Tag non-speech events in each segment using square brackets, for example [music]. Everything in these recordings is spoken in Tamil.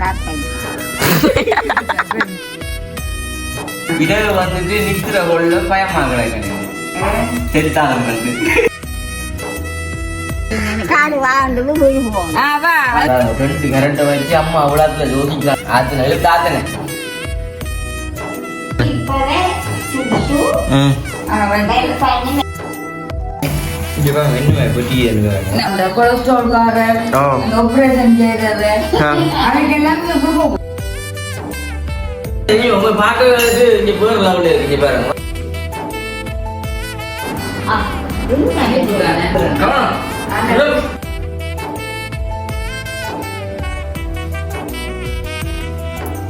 காத்தேன். இரவு வந்துட்டு நித்திர கொள்ள பயமா கிடையாது செத்தாலும் வந்து. ரெண்டு வச்சு அம்மா அவ்வளோத்துல யோசிக்கலாம் ஆத்துல இப்பவே அந்த கொலஸ்ட்ரால்காரர் ஓ. ஆபரேஷன் உங்க இங்க பேர் இருக்கு இங்க பாருங்க.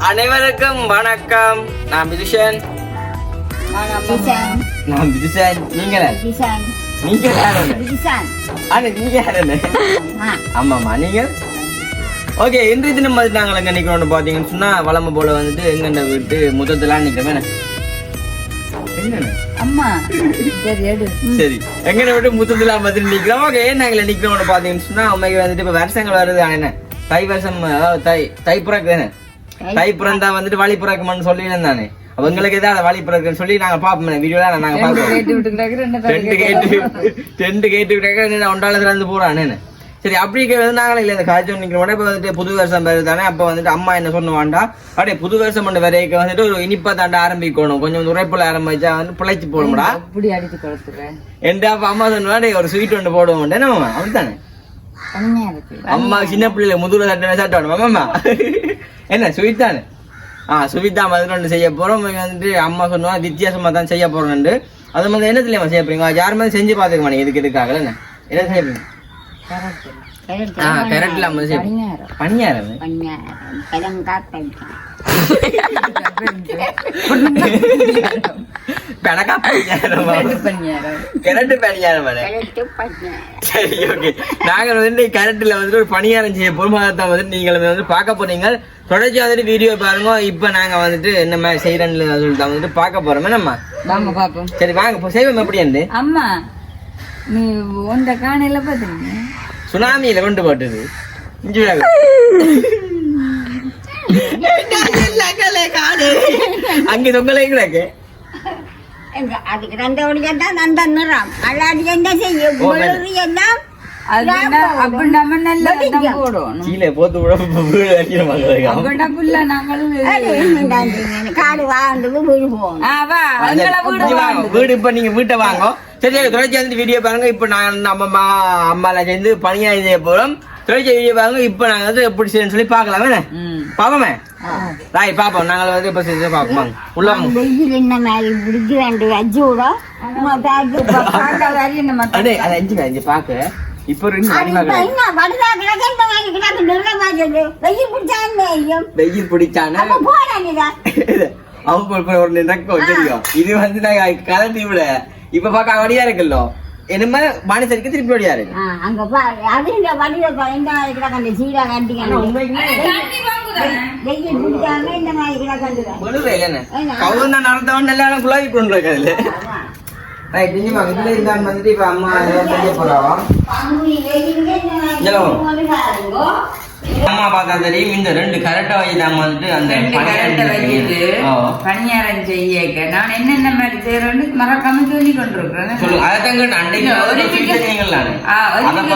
அனைவருக்கும் வணக்கம் நான் கிசான் நான் பிதுஷன் நீங்க கிசான் நீங்க ஆனா நீங்க ஓகே இன்றைய தினம் வந்து நாங்கள் எங்கே நிற்கிறோம்னு பார்த்தீங்கன்னு சொன்னால் வளமை போல வந்துட்டு எங்கண்ட விட்டு முதத்தெல்லாம் நிற்கிறோம் சரி எங்கன விட்டு முத்தத்தெல்லாம் வந்துட்டு நிற்கிறோம் ஓகே நாங்கள் நிற்கிறோம்னு பார்த்தீங்கன்னு சொன்னால் அம்மைக்கு வந்துட்டு இப்போ வருஷங்கள் வருது என்ன? தை வருஷம் அதாவது தை தை பிறகு தானே? தை பிறந்தா வந்துட்டு வழி பிறக்குமான்னு சொல்லி தானே அப்போ எங்களுக்கு ஏதாவது வழி பிறக்குன்னு சொல்லி நாங்கள் நாங்கள் பார்ப்போம். கேட்டு விட்டுக்கிறாங்க ரெண்டு பேரும் டென்ட் கேட்டு டென்ட் கேட்டு கிடக்க ஒன்றால திறந்து போறான்னு சரி அப்படி வந்து நாங்களும் இல்லை இந்த காய்ச்சல் நிற்கிறோம் இப்போ வந்துட்டு புது வருஷம் வருது தானே அப்போ வந்துட்டு அம்மா என்ன சொன்ன அப்படியே புது வருஷம் பண்ண வரைக்கும் வந்துட்டு ஒரு இனிப்பா தாண்ட ஆரம்பிக்கணும் கொஞ்சம் உரைப்புல ஆரம்பிச்சா வந்து பிழைச்சி போடும்டா. இப்படி அடிச்சு கொடுத்துறேன் எந்த அப்ப அம்மா சொன்னா ஒரு ஸ்வீட் ஒன்று போடுவோம் நம்ம அப்படித்தானே? அம்மா சின்ன பிள்ளைல முதுகுல சட்டை சாப்பிட்டோம் அம்மா என்ன ஸ்வீட் தானே? ஆ சுவிதா மாதிரி ஒன்று செய்ய போகிறோம் வந்துட்டு அம்மா சொன்னா வித்தியாசமாக தான் செய்ய போகிறோம்னு அது மாதிரி என்ன தெரியாம செய்ய போறீங்க யாருமே செஞ்சு பார்த்துக்க மாட்டேங்க? இதுக்கு இதுக்காக என்ன? என்ன செய்ய போறீங்க? கரெக்ட்ல பணியாரம். பணியாரம். பணியாரமா. சரி ஓகே வந்து கரண்ட்ல ஒரு பணியாரம் செய்ய போறோம் அதான் வந்துட்டு நீங்கள் வந்து பார்க்க போறீங்க. தொடர்ச்சி வந்துட்டு வீடியோ பாருங்க. இப்போ நாங்க வந்துட்டு என்ன மாதிரி செய்யறேன்னு சொல்லிட்டு வந்துட்டு பார்க்க போறோமே. நம்ம வாங்க பாப்போம். சரி வாங்க செய்வோம். எப்படி இருந்து? அம்மா நீ உண்ட காணையில பாத்துருங்க சுனாமியில கொண்டு போட்டது. அங்க தொங்கலை கிடக்கு. அதுக்கு ரெண்டு மணிக்கு தான் அந்த நிறம். அல்லாடி என்ன செய்யும்? எல்லாம் விட வீடு வீடு வீடு வீடு. வீடு இப்ப நீங்க வீட்டை வாங்க சரி சரி தொடர்ச்சி வீடியோ பாருங்க இப்ப நான் நம்ம அம்மா அம்மால சேர்ந்து பணியா செய்ய போறோம் தொடர்ச்சி வீடியோ பாருங்க இப்ப நாங்க வந்து எப்படி செய்யணும்னு சொல்லி பாக்கலாம் ம் பாப்போமே ராய் பாப்போம் நாங்கள் வந்து இப்ப செஞ்சு பாப்போம் உள்ள என்ன மாதிரி பிடிக்க அடே அதை அஞ்சு அஞ்சு பாக்க இப்ப வெயில் பிடிச்சான அவங்க ஒரு நிறக்கம் தெரியும் இது வந்து நான் கலட்டி விட இப்ப பாக்க வழியா இருக்குல்ல என்னமா மனுஷருக்கு திருப்பி வழியா இருக்கு அங்க பாரு அது இந்த வடிவ இந்த மாதிரி கிடக்கு அந்த சீடா கண்டிக்கணும் வெயில் பிடிச்சாங்க இந்த மாதிரி கிடக்கு விழுது இல்லைன்னு கவுன் தான் நடத்தவன் நல்லா குழாவி கொண்டு இருக்காது ரைட் வாங்க இதுல இருந்தான் வந்துட்டு இப்ப அம்மா ஏதோ செய்ய போறாவா அம்மா பார்த்தா தெரியும் இந்த ரெண்டு கரெக்டா நம்ம வந்துட்டு அந்த கரண்ட வச்சுட்டு. பணியாரம் செய்யக்க. நான் என்னென்ன மாதிரி செய்யறேன்னு மறக்காம சொல்லி கொண்டிருக்கிறேன். சொல்லுங்க அதை தங்க அன்னைக்கு ஒரு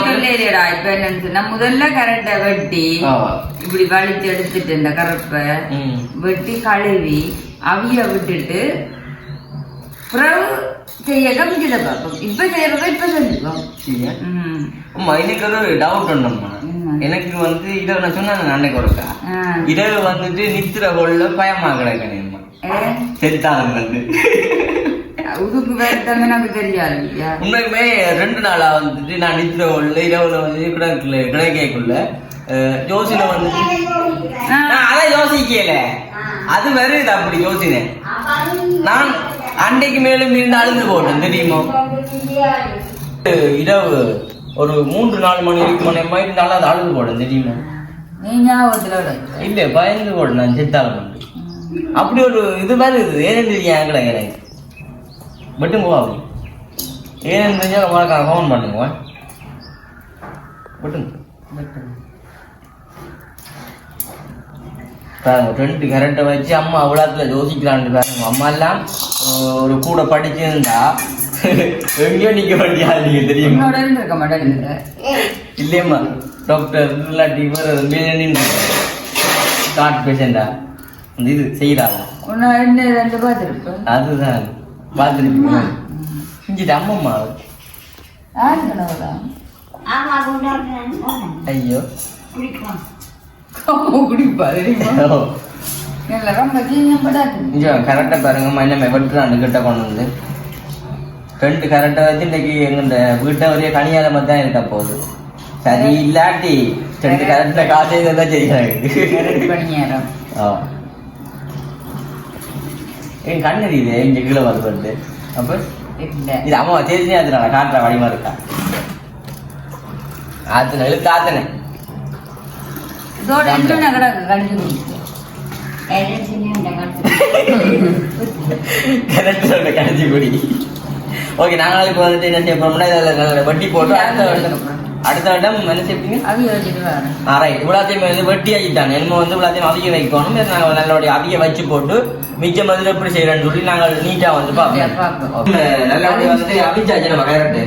சொல்லிடுடா. இப்ப என்னன்னு சொன்னா, முதல்ல கரண்ட வெட்டி. இப்படி வலிச்சு எடுத்துட்டு இந்த கரப்பை. வெட்டி கழுவி அவிய விட்டுட்டு செய்யறத இப்ப செஞ்சுப்போம் சரியா? ம். அம்மா இன்னைக்கு ஒரு டவுட் என்ன? எனக்கு வந்து இதை நான் சொன்னேன் அன்னைக்கு ஒருக்கா. இரவு வந்துட்டு நித்திர கொள்ள பயமா கிடக்கணும்மா செத்தாலும் வந்து. உதுக்கு வேர்த்தம் எனக்கு தெரியாது? உண்மைக்குமே ரெண்டு நாளா வந்துட்டு நான் நித்திர கொள்ள இரவுல வந்து கிடக்கல கிடக்கைக்குள்ள ஜோசில வந்துட்டு. ஆ, நான் அதை யோசிக்கல. அது வருது அப்படி யோசினேன் நான் அன்றைக்கு மேலும் இருந்து அழுது போட்டேன் தெரியுமா இரவு ஒரு மூன்று நாலு மணி வரைக்கும் மணி மாதிரி இருந்தாலும் அது அழுது போட்டேன் தெரியுமா நீ ஞாபகத்துல. இல்ல பயந்து போட்டேன் நான் செத்தாலும் அப்படி ஒரு இது வருது ஏன்னு தெரியும் எங்களை எனக்கு மட்டும் போ அப்படி. ஏன்னு தெரிஞ்சா உங்களுக்கு ஃபோன் பண்ணுங்க மட்டும் பாருங்க ரெண்டு கரண்ட்டை வச்சு அம்மா அவ்வளோத்துல யோசிக்கிறான்னு பாருங்க. அம்மா எல்லாம் ஒரு கூட படிச்சிருந்தா எங்கேயோ நிக்க வேண்டியா நீங்க தெரியுமா? இருந்திருக்க மாட்டேங்குது இல்லையம்மா டாக்டர் இல்லாட்டி இவர் நின்று காட் பேஷண்டா அந்த இது செய்யறாங்க உன்னை என்ன ரெண்டு பார்த்துருப்பேன். அதுதான் பார்த்துருக்கீங்க செஞ்சுட்டு அம்மம்மா. ஐயோ. குடிக்கலாம் குடிப்பா தெரியுமா ஓ. இல்லை ரொம்ப கீழ் படாது இங்க கரெக்டா பாருங்கம்மா என்ன வெட்டுறான்னு கிட்ட கொண்டு வந்து ரெண்டு கரெக்டா வச்சு இன்னைக்கு எங்க வீட்டை ஒரே கனியாத மாதிரி தான் இருக்க போகுது சரி இல்லாட்டி ரெண்டு கரெக்டா காசே தான் செய்யறாங்க ஆ. என் இது இங்க கீழே வருது அப்ப இது அம்மா தெரிஞ்சே அதனால காட்டுற வடிமா இருக்கா ஆத்தனை இழுத்து ஆத்தனை கடிச்சு குடி ஓகே வந்துட்டு என்ன செய்ய போறோம்னா இதில் நல்ல வட்டி போட்டு அடுத்த வருடம் அடுத்த என்ன செய்வீங்க ரைட் இவ்வளோத்தையும் வந்து வெட்டி ஆகிட்டாங்க என்ன வந்து இவ்வளோத்தையும் அதிக வைக்கணும் நாங்கள் நல்லபடியாக அதிக வச்சு போட்டு மிச்சம் வந்து எப்படி செய்யறேன்னு சொல்லி நாங்கள் நீட்டாக வந்து பார்ப்போம் நல்லபடியாக வந்துட்டு அவிச்சாச்சு நம்ம கரெக்டு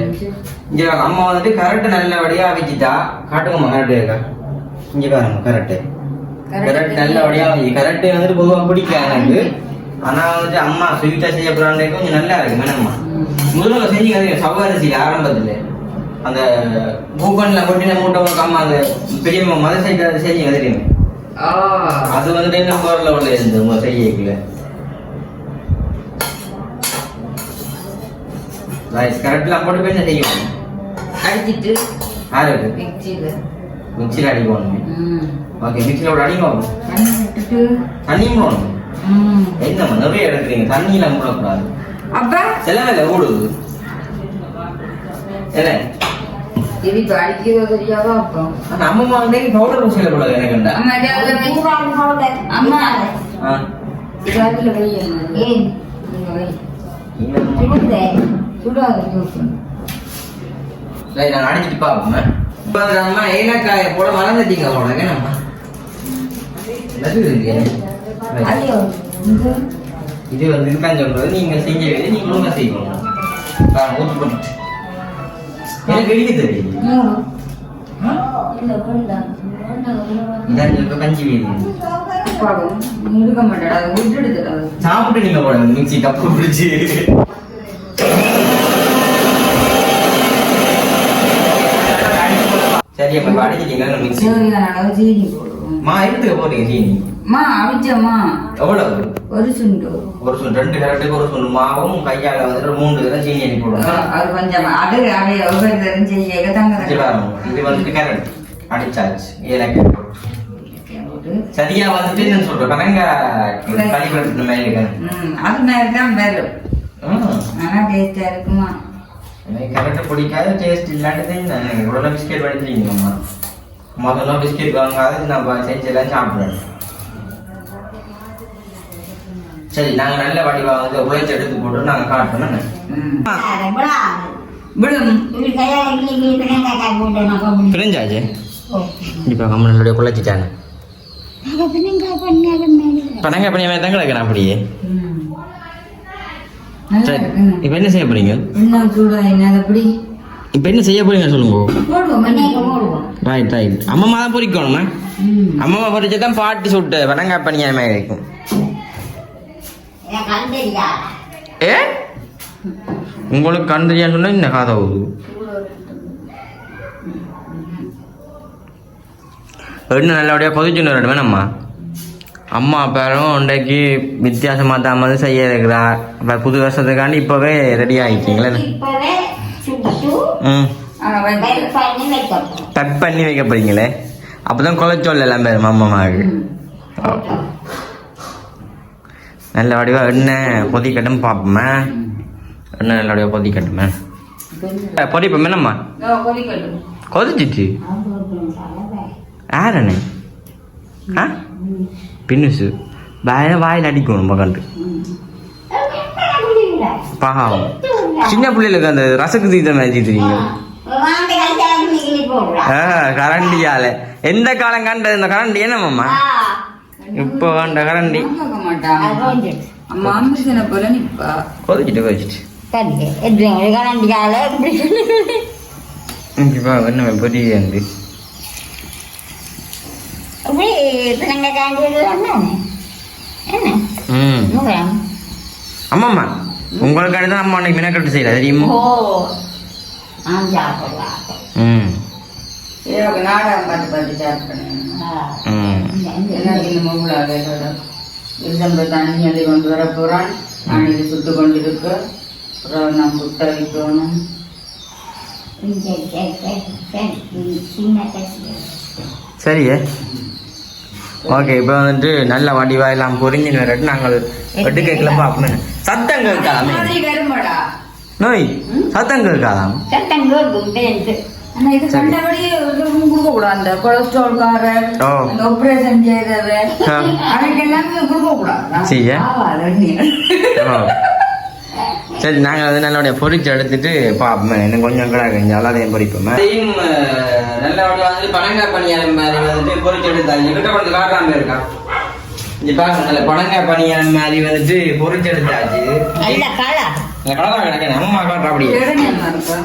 இங்கே அம்மா வந்துட்டு கரெக்ட் நல்லபடியாக அவிச்சிட்டா காட்டுங்கம்மா கரெக்டு இருக்கா இங்கே பாருங்க கரெக்டு கரெக்ட் நல்லபடியாக அவிச்சு கரெக்டு வந்துட்டு பொதுவாக பிடிக்கும் எனக்கு [laughs] ஆனால் வந்துட்டு அம்மா ஸ்வீட்டாக செய்ய போகிறாங்க கொஞ்சம் நல்லா இருக்கு மேனம்மா முதல்ல செஞ்சீங்க சவ்வரிசியில் ஆரம்பத்தில். அந்த பூக்கன்ல கொட்டின மூட்டை அம்மா அந்த பெரிய மத சைடு செஞ்சீங்க தெரியுமா? ஆ. அது வந்துட்டு என்ன போர்ல உள்ள இருந்து உங்க செய்யக்குள்ள கரெக்ட்லாம் போட்டு போய் செய்யும்? அடிச்சிட்டு யாருக்கு மிக்சியில் அடிக்கணும் ம். ஓகே மிக்சியில் ஒரு அடிக்கணும் தண்ணி விட்டுட்டு? தண்ணியும் போடணும் ம். என்னம்மா நிறைய எடுக்கிறீங்க தண்ணியெல்லாம் போடக்கூடாது அப்பா? செலவில்ல ஓடுது என்ன? திருப்பி அடிக்கிறது தெரியாதா அப்போ? நம்ம வந்து பவுடர் ஊசியில் போடாது எனக்கு அம்மா. அம்மா. நான் அடிச்சுட்டு வந்து நம்ம ஏலக்காயை போட மறந்துட்டீங்க என்னம்மா? ஐயோ இது இது வந்து இதுதான் சொல்றது. நீங்க செஞ்ச வேலையை நீங்க ஒழுங்கா செய்யணும். ஊத்து போட்டு எனக்கு வெளியே தெரியும். சாப்பிட்டு நீங்க போட மிக்சி கப்பு பிடிச்சி. சரி அப்ப அடிச்சிட்டீங்க மிக்சி தேவையான அளவு சீனி போடுவோம் மா எடுத்துக்க போறீங்க சீனி மா அவிச்சம்மா எவ்வளவு ஒரு சுண்டு ஒரு சொல் ரெண்டு கரெக்டுக்கு ஒரு சொல் மாவும் கையால வந்து மூணு தடவை சீனி அடி போடுவோம் அது கொஞ்சம் அது அதை ஒவ்வொரு தரம் செய்ய இது தாங்க பாருங்க. இது வந்துட்டு கரெக்ட் அடிச்சாச்சு ஏலக்காய் சரியா வந்துட்டு என்ன சொல்ற கணங்க கழிப்படுத்தின மாதிரி இருக்கேன் ம் அது மாதிரி தான் வரும் ஆனா டேஸ்டா இருக்குமா எனக்கு கரெக்டாக பிடிக்காத டேஸ்ட் இல்லாட்டி நான் இவ்வளோ பிஸ்கெட் எடுத்துருக்கீங்கம்மா முதல்ல பிஸ்கெட் வாங்காத நான் செஞ்செல்லாம் சாப்பிடுறேன் சரி நாங்கள் நல்ல வடிவா வந்து உழைச்சி எடுத்து போட்டு நாங்கள் காட்டணும் ம். அது விடா. விடும் இது கையால இட்லி இட்லி தேங்காய் காய் போட்டு நான் கொண்டு பிரிஞ்சாச்சு. இப்போ கம்மனுடைய குழைச்சிட்டாங்க அது தேங்காய் பண்ணி அதை மேலே. பணங்க பண்ணி தான் கிடக்கிறேன் அப்படியே ம் நல்லா சரி இருக்குங்க இப்போ என்ன செய்ய போறீங்க? என்ன இப்போ என்ன செய்ய போறீங்க சொல்லுங்க. ரைட் ரைட் அம்மா தான் பொறிக்கணுமா ம். அம்மாவை பொறிச்சு தான் பாட்டு சுட்டு. வடங்காய் பனியாத மாதிரி இருக்கும். தெரியாதா ஏ? உங்களுக்கு கண் தெரியான்னு சொன்னா இந்த காதை ஊது இன்னும் நல்லபடியாக கொதிச்சுன்னு வரணும் வேணாம்மா அம்மா அப்பாரும் இன்றைக்கு வித்தியாசமாக தான் வந்து செய்ய இருக்கிறா இப்போ புது வருஷத்துக்காண்டி இப்போவே ரெடி ஆகிட்டீங்களே ம். வெயில் பண்ணி வைக்க போறீங்களே? அப்போ தான் குலைச்சோல் எல்லாம் பேரும் அம்மாவுக்கு. நல்ல வடிவாக எண்ணெய் கொதிக்கட்டும் பார்ப்போமே? எண்ணெய் நல்ல வடிவாக கொதிக்கட்டுமே பொரிப்போம் என்னம்மா? கொதிச்சிச்சு. யாரண்ணே ஆ? பின்னுசு வாயில வாயில் அடிக்கணும் பக்கண்டு பாவம் சின்ன பிள்ளைகளுக்கு அந்த ரசக்கு தீர்த்தம் வச்சுக்கிறீங்க ஆ கரண்டியால எந்த காலம் கண்டது இந்த கரண்டி என்னம்மா இப்போ அந்த கரண்டி கொதிச்சிட்டு கொதிச்சிட்டு கரண்டி கால என்ன பொரிய வந்து அப்படி பிள்ளைங்க காண்டி என்ன என்ன ம். நூறாம் ஆமாம்மா உங்களுக்காண்டி தான் அம்மா அன்னைக்கு மினக்கட்டு செய்யல தெரியுமா? ஓ நான் சாப்பிடலாம் ம். இரவு நாடகம் பார்த்து பார்த்து சாப்பிட்டேன். இருந்தம்ப தண்ணி அள்ளி கொண்டு வர நான் இது சுட்டு கொண்டு இருக்க அப்புறம் நான் புட்டை வைக்கணும் சரியே. ஓகே இப்போ வந்துட்டு நல்ல வடிவா எல்லாம் பொறிஞ்சு வரட்டு நாங்கள் வெட்டு கேட்கல பார்ப்போம் சத்தம் வருமாடா நோய் சத்தம் கேட்காதாம் சத்தம் கேட்கும் பேருந்து ஆனா இது கண்டபடி கொடுக்க கூடாது அந்த கொலஸ்ட்ரால்காரர் ஓ. அந்த ஆபரேஷன் செய்தது ஆ. அதுக்கெல்லாம் கொடுக்க கூடாது சரியா? ஆவாது நீ. ஓ. சரி நாங்கள் அது நல்லபடியாக பொறிச்சு எடுத்துட்டு பார்ப்போம் இன்னும் கொஞ்சம் கூட கொஞ்சம் அதையும் பொறிப்போம் நல்லபடியாக வந்து பனங்காய் பணியாரம் மாதிரி வந்துட்டு பொறிச்சு எடுத்தாங்க எங்கிட்ட கொஞ்சம் காட்டாம இருக்கா? இங்க பாருங்க நல்ல பனங்காய் பணியாரம் மாதிரி வந்துட்டு பொறிச்சு எடுத்தாச்சு. நல்ல காலா இந்த கலரா கிடக்கு அம்மா காட்டுற இருக்கா?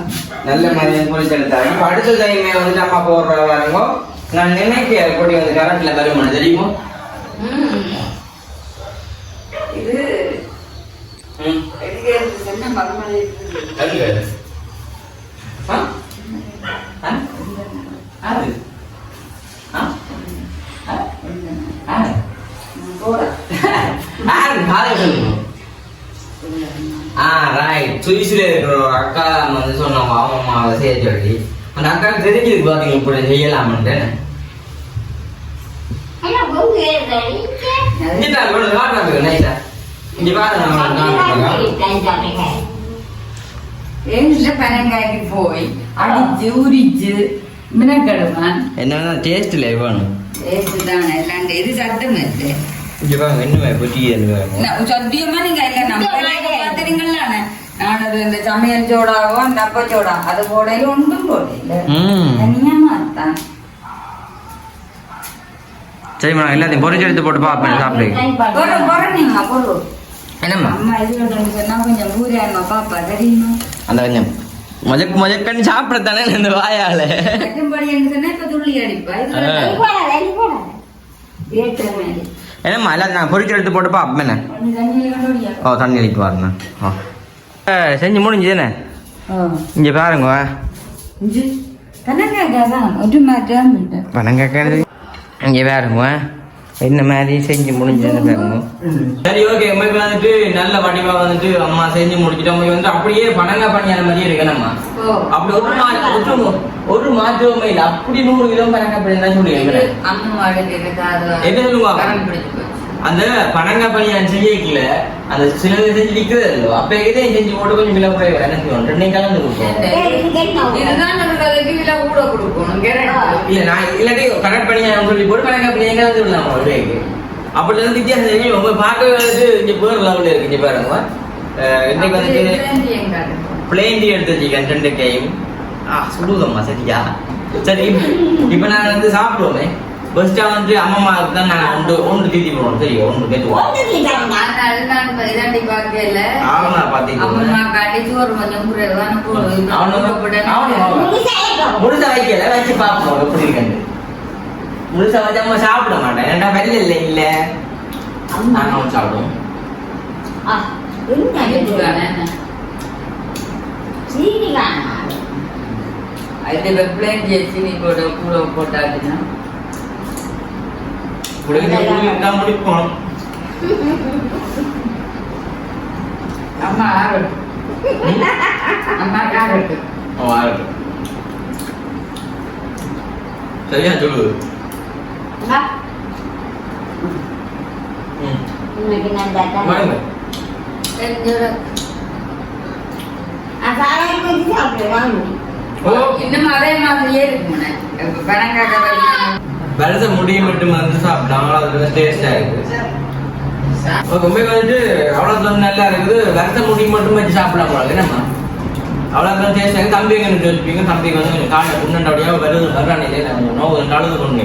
நல்ல மாதிரி பொறிச்சு எடுத்தாங்க இப்போ அடுத்த டைமே வந்துட்டு அம்மா போடுற வாருங்கோ நான் நினைக்க கொடி வந்து கரண்ட்ல வருமானு தெரியுமோ? இது சுவிஸ்ல இருக்கிற ஒரு அக்கா வந்து சொன்னாங்க. அவங்க அம்மாவை செய்ய சொல்லி. அந்த அக்காவுக்கு தெரிஞ்சது பாத்தீங்க இப்படி செய்யலாம்ட்டு ஐயா இல்லாண்ட இது சத்தம் இல்லை இங்க பாருங்க இன்னுமே பொட்டி பாருங்க நான் சத்தியமா நீங்க இல்ல நம்ம பாத்துறீங்கல்ல நான் அது இந்த சமையல் சோடாவோ அந்த அப்ப சோடா அது போடையில ஒன்றும் போடையில ம் தனியா மாத்தான் சரிம்மா எல்லாத்தையும் பொறிச்சு எடுத்து போட்டு பார்ப்பேன் சாப்பிடு அந்த கொஞ்சம் மொஜக்கு மொஜக்கன்னு சாப்பிடத்தானே இந்த வாயால? என்னம்மா எல்லாத்தையும் நான் பொறிச்சு எடுத்து போட்டு பார்ப்பேன் என்ன? ஒண்ணு தண்ணியில கண்டுபிடியா ஓ தண்ணி அடிக்கு பாருங்க. ஓ. செஞ்சு முடிஞ்சுதானே இங்கே பாருங்க. இங்கே பாருங்க. என்ன மாதிரி செஞ்சு முடிஞ்சது பாருங்க. சரி ஓகே உண்மைக்கு வந்துட்டு நல்ல வடிவா வந்துட்டு அம்மா செஞ்சு முடிச்சிட்டு உண்மைக்கு வந்து அப்படியே பணங்க பண்ணியான மாதிரியே இருக்கணும்மா. ஓ. அப்படி ஒரு மா ஒரு மாற்றமே இல்லை. அப்படி நூறு கிலோ பணங்க பண்ணி சொல்லி வைக்கிறேன் அம்மா அந்த பனங்க பணியான் செய்யக்கல அந்த சிலது செஞ்சு நிக்கிறது இல்லோ அப்ப இதையும் செஞ்சு போட்டு கொஞ்சம் விலை என்ன செய்வோம்? ரெண்டையும் கலந்து கொடுப்போம். இதுதான் நம்ம கதைக்கு விலை கூட கொடுக்கணும் கேரட் இல்ல நான் இல்லாட்டி கரெக்ட் பணியான் சொல்லி போட்டு பனங்க பணியான் கலந்து விடலாம் ஒரேக்கு அப்படி இருந்து வித்தியாசம் தெரியும்? உங்க பார்க்கவே வந்துட்டு இங்க பேர் லெவல்ல இருக்கு இங்க பாருங்க. இன்னைக்கு வந்துட்டு பிளேன் டீ எடுத்து வச்சுக்கேன் ரெண்டு கையும். ஆ சுடுதம்மா சரியா? சரி இப்ப நாங்க வந்து சாப்பிடுவோமே. ஃபர்ஸ்டா வந்து அம்மா தான் நாங்க ஒன்று ஒன்று தீத்தி போடுவோம் தெரியும் ஒன்று கேட்டுவோம் ஆமா பாத்தீங்க அம்மா காட்டி சோறு கொஞ்சம் குறைவான முழுசா வைக்கல வச்சு பார்ப்போம் எப்படி இருக்குன்னு முழுசா வச்சு அம்மா சாப்பிட மாட்டேன் ஏன்டா வெள்ள இல்ல இல்ல நாங்க சாப்பிடுவோம் அது வெப்ளைன் ஜெர்சினி கூட கூட போட்டாச்சுன்னா குடிக்க தான் முடிப்போம் அம்மா ஆரட்டு அம்மா ஆரட்டு அவன் ஆகட்டும் சரியா சொல்லு ம் வாங்க ஓ இன்னும் அதே மாதிரியே இருக்கும்ண்ணே இப்ப பனங்காய் வருஷ முடிய மட்டும் வந்து சாப்பிட்டாங்களோ அது டேஸ்டா இருக்கு. உண்மைக்கு வந்துட்டு அவ்வளோ நல்லா இருக்குது. வருஷ முடி மட்டும் வச்சு சாப்பிடலாம்? போல என்னம்மா? அவ்வளோ டேஸ்ட் ஆகுது தம்பி எங்க வச்சுப்பீங்க. தம்பிக்கு வந்து கொஞ்சம் காலை முன்னண்டோடையாக வருது வர்றானே கொஞ்சம் நோவு அழுது கொண்டு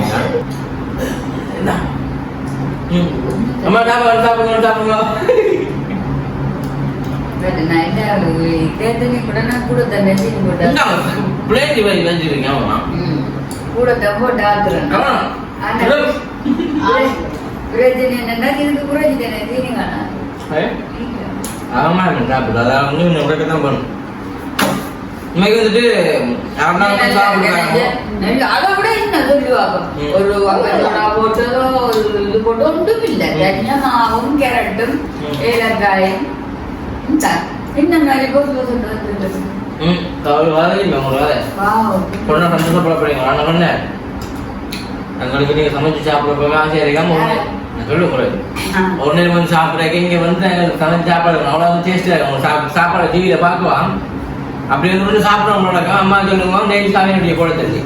என்ன. அம்மா சாப்பிடுங்க சாப்பிடுங்க. சாப்பிடுங்க கூட தண்ணி போட்டேன். பிளேட் வாங்கி வச்சிருக்கீங்க ஆமா ம். கூட ஆமா ஆனா பிரச்சனை என்னன்னா இதுக்கு பிரச்சனை தீனி வேணாம் ஆமா வந்து தான் பண்ணும் இன்னைக்கு வந்துட்டு வந்து நல்ல- அதை விட என்ன சொல்லுவாங்க? ம். ஒரு வகை போட்டதோ ஒரு இது போட்டு ஒன்றும் இல்லை ம். தனியா மாவும் கேரட்டும் ம். ஏலக்காயும். மாதிரி போட்டு ம் தவறு வாதை இல்லை உங்களை வாதை பொண்ணை சந்தோஷப்படப்படுறீங்க நான் பண்ண எங்களுக்கு நீங்க சமைச்சு சாப்பிட போக ஆசையா இருக்காம நான் சொல்ல கூடாது ஒரு நேரம் வந்து சாப்பிட்றக்கு இங்க வந்து எங்களுக்கு சமைச்சு சாப்பாடு அவ்வளோ டேஸ்டா இருக்கும். அவங்க சாப்பிட சாப்பாடு டிவியில பார்க்குவான் அப்படி வந்து சாப்பிட்றவங்களோட அம்மா சொல்லுங்க. நெய் சாமி போட தெரிஞ்சு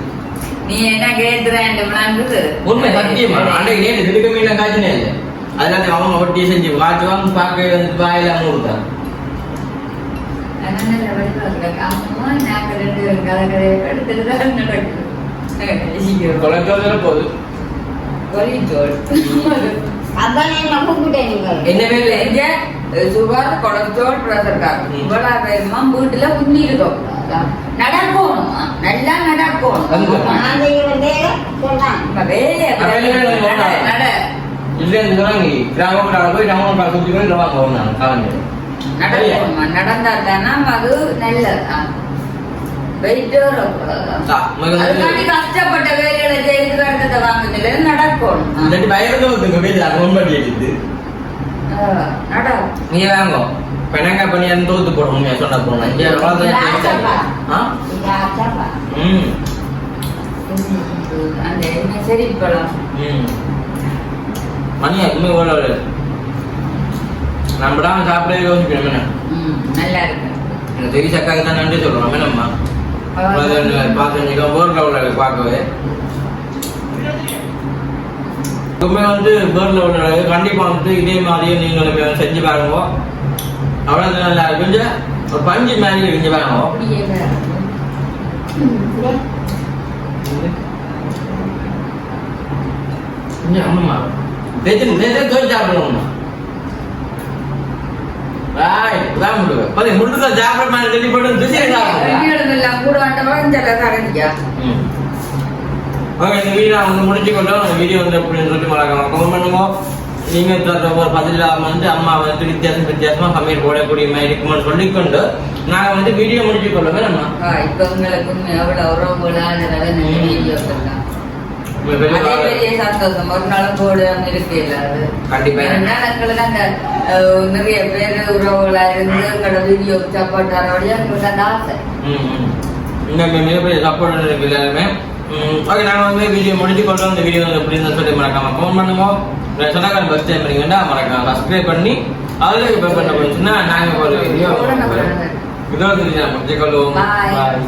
நீ என்ன கேட்கிறேன் உண்மை சத்தியமா. அன்றைக்கு நேற்று திருக்க மீன காய்ச்சினே இல்லை அதனால அவங்க ஒட்டி செஞ்சு காய்ச்சுவாங்க பார்க்க வந்து வாயில என்ன சுகர் கொலஸ்ட்ரால் பிரஷர் காரணம் இவ்வளவு பேருமா வீட்டுல உண்ணி இருக்கோம் நடக்கணும் நல்லா நடக்கணும் நான் செய்ய வேண்டிய சொன்னான் நட நட. இல்லைன்னு சொன்னாங்க. கிராமப்புற போய் கிராமப்புற சுற்றி போய் ரவாங்க ஒரு நாள் காலஞ்சு நடக்கணுமா நடந்தா தானே அது நல்லது வெயிட் அதுக்காண்டி கஷ்டப்பட்ட வேலைகளை செய்து வேண்டதை வாங்குனதுல நடக்கணும். நீங்க வாங்க. பெனங்கா பண்ணி அந்த தோத்து போடும் உண்மையா சொன்ன போனோம் இங்கே என்ன சரி பழம் ம். மணி எப்பவுமே ஓட நம்ம தான் சாப்பிடவே யோசிக்கணும் என்ன? ம், நல்லா இருக்கு. தெரி சக்காக்கு தான் நன்றி சொல்றோம் என்னம்மா பார்த்து பேர்ல உள்ள பார்க்கவே. எப்பவுமே வந்து பேர்ல உள்ள கண்டிப்பா வந்து இதே மாதிரியே செஞ்சு பாருங்க. அவ்வளவு நல்லா ஒரு பஞ்சு மாதிரி செஞ்சு பாருங்க. அப்படியே வேற. கொஞ்சம் ஆமாம்மா தேய்ச்சி தேய்ச்சி தோய் சாப்பிடணும்மா ராய் இதான் முடுங்க பதி முடுக்க சாப்பிட மாதிரி சொல்லி போட்டு துசியை சாப்பிடுங்க வெள்ளிக்கிழமை எல்லாம் கூட ஆண்டவா இந்த கரண்டியா ம். ஓகே இந்த வீடியோ வந்து முடிச்சுக்கொண்டோம். இந்த வீடியோ வந்து எப்படின்னு சொல்லி மறக்காம கமெண்ட் பண்ணுங்க. நீங்க தர ஒரு பதில் வந்து அம்மா வந்து வித்தியாசம் வித்தியாசமா சமையல் போடக்கூடிய மாதிரி இருக்கும்னு சொல்லிக்கொண்டு நாங்க வந்து வீடியோ முடிச்சு கொள்ளுங்க நம்ம இப்ப உங்களுக்கு எவ்வளவு உறவுகளான வீடியோ சொல்லலாம் அதே பெரிய சந்தோஷம். ஒரு நாளும் போடாம இருக்கல அது கண்டிப்பா. ஏன்னா எங்களுக்கு அஹ், நிறைய பேர் உறவுகளா இருந்து எங்களோட வீடியோ சப்போர்ட் தரவழியா எங்களுக்கு அந்த ஆசை. ம், ம். இந்த மிகப்பெரிய சப்போர்ட் இருக்கு எல்லாருமே. ஓகே நாங்கள் வந்து வீடியோ முடிச்சு கொள்றோம். இந்த வீடியோ வந்து எப்படி இருந்தா சொல்லி மறக்காம ஃபோன் பண்ணுங்க சொன்னாக்க ஃபஸ்ட் டைம் பண்ணீங்கன்னா மறக்காம சப்ஸ்கிரைப் பண்ணி அதில் இப்போ பண்ண போச்சுன்னா நாங்கள் ஒரு வீடியோ இதோட முடிச்சு கொள்வோம். Bye. பாய்